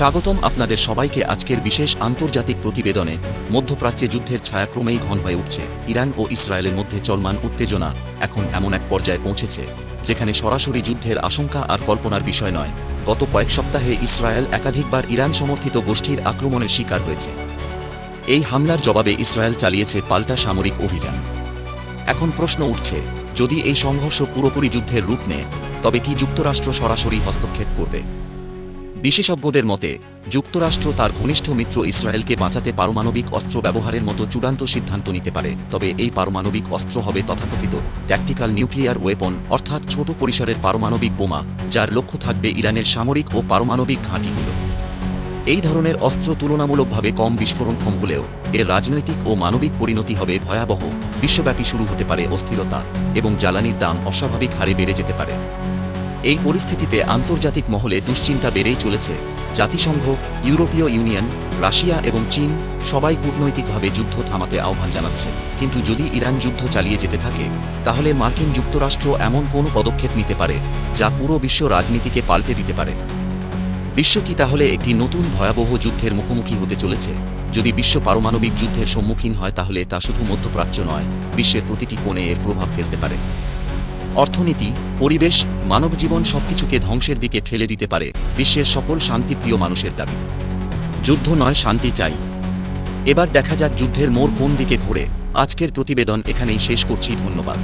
স্বাগতম আপনাদের সবাইকে আজকের বিশেষ আন্তর্জাতিক প্রতিবেদনে। মধ্যপ্রাচ্যে যুদ্ধের ছায়া ক্রমেই ঘন হয়ে উঠছে। ইরান ও ইসরায়েলের মধ্যে চলমান উত্তেজনা এখন এমন এক পর্যায়ে পৌঁছেছে, যেখানে সরাসরি যুদ্ধের আশঙ্কা আর কল্পনার বিষয় নয়। গত কয়েক সপ্তাহে ইসরায়েল একাধিকবার ইরান সমর্থিত গোষ্ঠীর আক্রমণের শিকার হয়েছে। এই হামলার জবাবে ইসরায়েল চালিয়েছে পাল্টা সামরিক অভিযান। এখন প্রশ্ন উঠছে, যদি এই সংঘর্ষ পুরোপুরি যুদ্ধের রূপ নেয়, তবে কি যুক্তরাষ্ট্র সরাসরি হস্তক্ষেপ করবে? বিশেষজ্ঞদের মতে, যুক্তরাষ্ট্র তার ঘনিষ্ঠ মিত্র ইসরায়েলকে বাঁচাতে পারমাণবিক অস্ত্র ব্যবহারের মতো চূড়ান্ত সিদ্ধান্ত নিতে পারে, তবে এই পারমাণবিক অস্ত্র হবে তথাকথিত ট্যাকটিক্যাল নিউক্লিয়ার ওয়েপন, অর্থাৎ ছোট পরিসরের পারমাণবিক বোমা, যার লক্ষ্য থাকবে ইরানের সামরিক ও পারমাণবিক ঘাঁটিগুলো। এই ধরনের অস্ত্র তুলনামূলকভাবে কম বিস্ফোরণক্ষম হলেও, এর রাজনৈতিক ও মানবিক পরিণতি হবে ভয়াবহ। বিশ্বব্যাপী শুরু হতে পারে অস্থিরতা, এবং জ্বালানির দাম অস্বাভাবিক হারে বেড়ে যেতে পারে। এই পরিস্থিতিতে আন্তর্জাতিক মহলে দুশ্চিন্তা বেড়েই চলেছে। জাতিসংঘ, ইউরোপীয় ইউনিয়ন, রাশিয়া এবং চীন সবাই কূটনৈতিকভাবে যুদ্ধ থামাতে আহ্বান জানাচ্ছে। কিন্তু যদি ইরান যুদ্ধ চালিয়ে যেতে থাকে, তাহলে মার্কিন যুক্তরাষ্ট্র এমন কোনো পদক্ষেপ নিতে পারে যা পুরো বিশ্ব রাজনীতিকে পাল্টে দিতে পারে? বিশ্ব কি তাহলে একটি নতুন ভয়াবহ যুদ্ধের মুখোমুখি হতে চলেছে? যদি বিশ্ব পারমাণবিক যুদ্ধের সম্মুখীন হয়, তাহলে তা শুধু মধ্যপ্রাচ্য নয়, বিশ্বের প্রতিটি কোণে এর প্রভাব ফেলতে পারে। অর্থনীতি, পরিবেশ মানব মানবজীবন সবকিছুকে ধ্বংসের দিকে ঠেলে দিতে পারে বিশ্বের সকল শান্তিপ্রিয় মানুষের দাবি। যুদ্ধ নয়, শান্তি চাই। এবার দেখা যাক যুদ্ধের মোড় কোন দিকে ঘুরে। আজকের প্রতিবেদন এখানেই শেষ করছি, ধন্যবাদ।